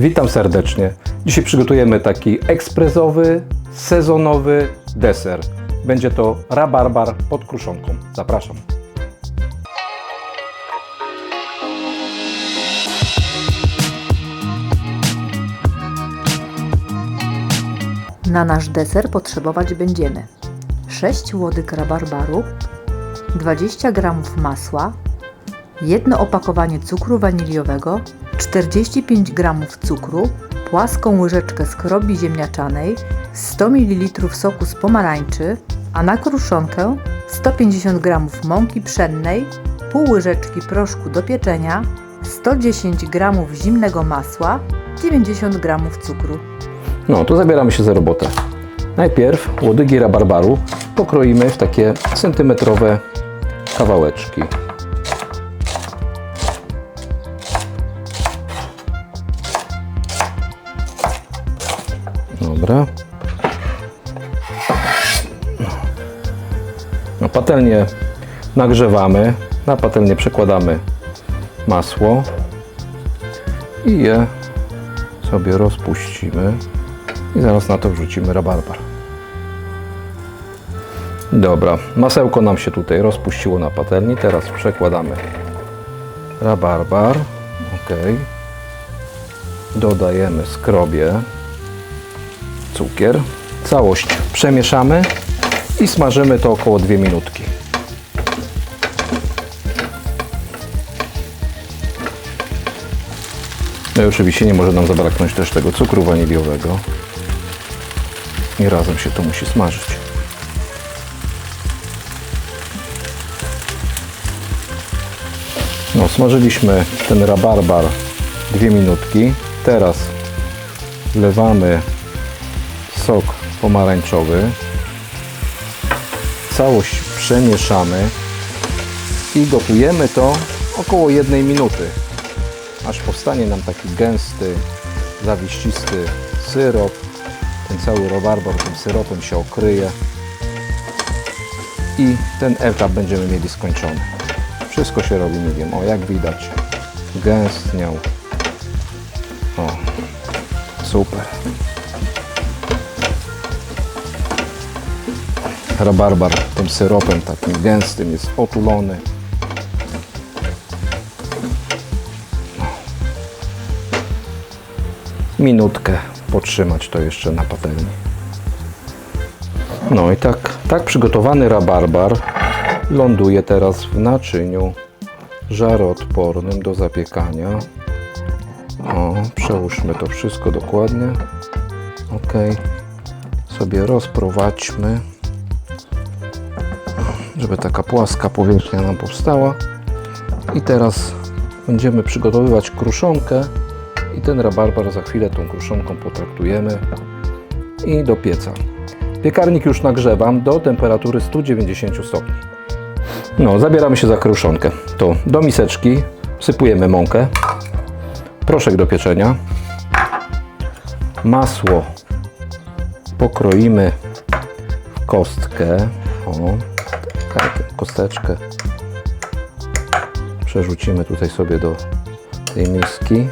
Witam serdecznie. Dzisiaj przygotujemy taki ekspresowy, sezonowy deser. Będzie to rabarbar pod kruszonką. Zapraszam. Na nasz deser potrzebować będziemy 6 łodyg rabarbaru, 20 g masła, jedno opakowanie cukru waniliowego, 45 g cukru, płaską łyżeczkę skrobi ziemniaczanej, 100 ml soku z pomarańczy, a na kruszonkę 150 g mąki pszennej, pół łyżeczki proszku do pieczenia, 110 g zimnego masła, 90 g cukru. No, to zabieramy się za robotę. Najpierw łodygi rabarbaru pokroimy w takie centymetrowe kawałeczki. Dobra. No, patelnię nagrzewamy. Na patelnię przekładamy masło i je sobie rozpuścimy i zaraz na to wrzucimy rabarbar. Dobra, masełko nam się tutaj rozpuściło na patelni. Teraz przekładamy rabarbar. Ok. Dodajemy skrobię, cukier. Całość przemieszamy i smażymy to około 2 minutki. No i oczywiście nie może nam zabraknąć też tego cukru waniliowego. I razem się to musi smażyć. No, smażyliśmy ten rabarbar dwie minutki. Teraz wlewamy sok pomarańczowy. Całość przemieszamy i gotujemy to około jednej minuty aż powstanie nam taki gęsty, zawiścisty syrop. Ten cały rabarbar tym syropem się okryje i ten etap będziemy mieli skończony. Wszystko się robi, nie wiem, o jak widać, gęstniał. O, super. Rabarbar tym syropem takim gęstym jest otulony. minutkę potrzymać to jeszcze na patelni. No i tak, tak przygotowany rabarbar ląduje teraz w naczyniu żaroodpornym do zapiekania. O, przełóżmy to wszystko dokładnie. Ok. Sobie rozprowadźmy, żeby taka płaska powierzchnia nam powstała. I teraz będziemy przygotowywać kruszonkę i ten rabarbar za chwilę tą kruszonką potraktujemy i do pieca. Piekarnik już nagrzewam do temperatury 190 stopni. No, zabieramy się za kruszonkę. To do miseczki wsypujemy mąkę, proszek do pieczenia, masło pokroimy w kostkę, o, tak, kosteczkę przerzucimy tutaj sobie do tej miski.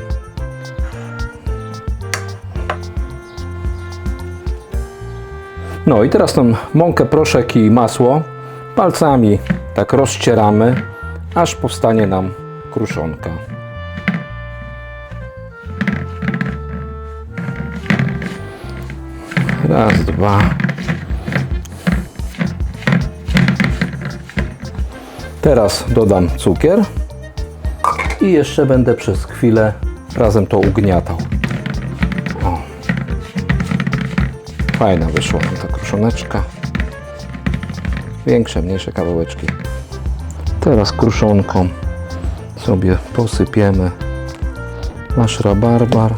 No i teraz tą mąkę, proszek i masło palcami tak rozcieramy, aż powstanie nam kruszonka. Raz, dwa. Teraz dodam cukier i jeszcze będę przez chwilę razem to ugniatał. Fajna wyszła ta kruszoneczka. Większe, mniejsze kawałeczki. Teraz kruszonką sobie posypiemy nasz rabarbar.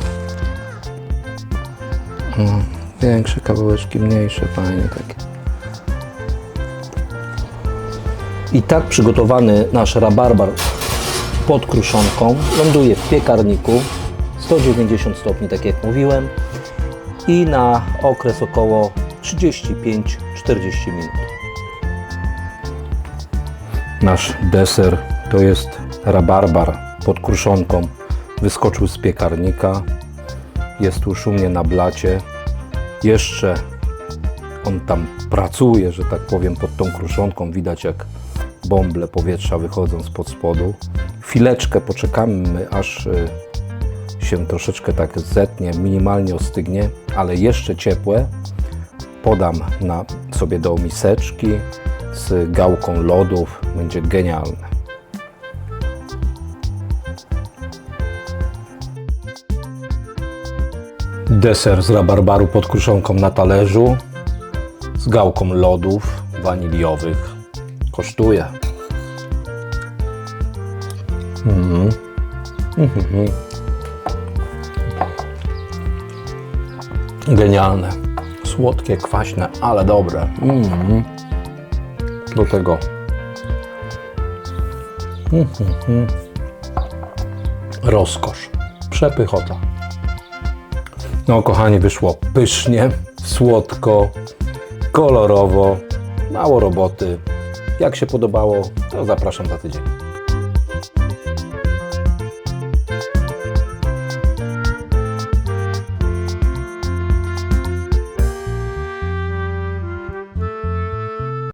No, większe kawałeczki, mniejsze, fajnie takie. I tak przygotowany nasz rabarbar pod kruszonką ląduje w piekarniku 190 stopni, tak jak mówiłem i na okres około 35-40 minut. Nasz deser to jest rabarbar pod kruszonką. Wyskoczył z piekarnika. jest już u mnie na blacie. Jeszcze on tam pracuje, że tak powiem, pod tą kruszonką. Widać jak bąble powietrza wychodzą spod spodu. Chwileczkę poczekamy, aż y, się troszeczkę tak zetnie, minimalnie ostygnie, ale jeszcze ciepłe. Podam na sobie do miseczki z gałką lodów. Będzie genialne. Deser z rabarbaru pod kruszonką na talerzu z gałką lodów waniliowych. Kosztuje. Mhm. Mhm. Genialne. Słodkie, kwaśne, ale dobre. Mhm. Do tego. Mhm. Rozkosz. Przepychota. No, kochani, wyszło pysznie, słodko, kolorowo, mało roboty. Jak się podobało, to zapraszam za tydzień.